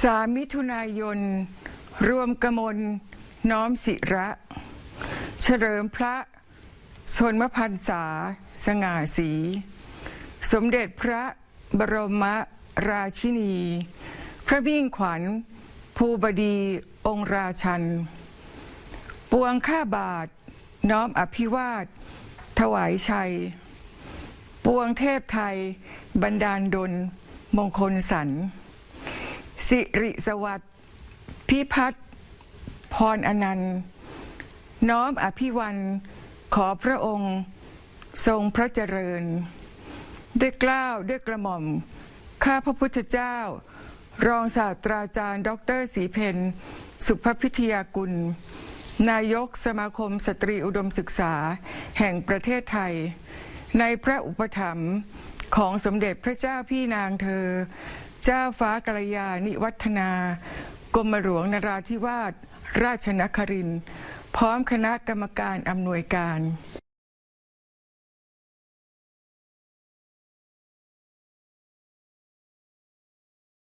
สามิถุนายน รวมกมล น้อมศิระ เฉลิมพระชนมพันษา สง่าสี สมเด็จพระบรมราชินี พระมิ่งขวัญ ภูบดีองค์ราชัน ปวงข้าบาท น้อมอภิวาท ถวายชัย ปวงเทพไทยบันดาลดลมงคลสัน สิริสวัสดิ์พิพัฒน์พรอนันต์น้อมอภิวันขอพระองค์ทรงพระเจริญ ด้วยกล้าวด้วยกระหม่อม ข้าพระพุทธเจ้า รองศาสตราจารย์ดอกเตอรศรีเพนสุภพิทยากุล นายกสมาคมสตรีอุดมศึกษาแห่งประเทศไทย ในพระอุปถัมภ์ของสมเด็จพระเจ้าพี่นางเธอ เจ้าฟ้ากัลยาณิวัฒนากรมหลวงนราธิวาสราชนครินทร์พร้อมคณะกรรมการอำนวยการ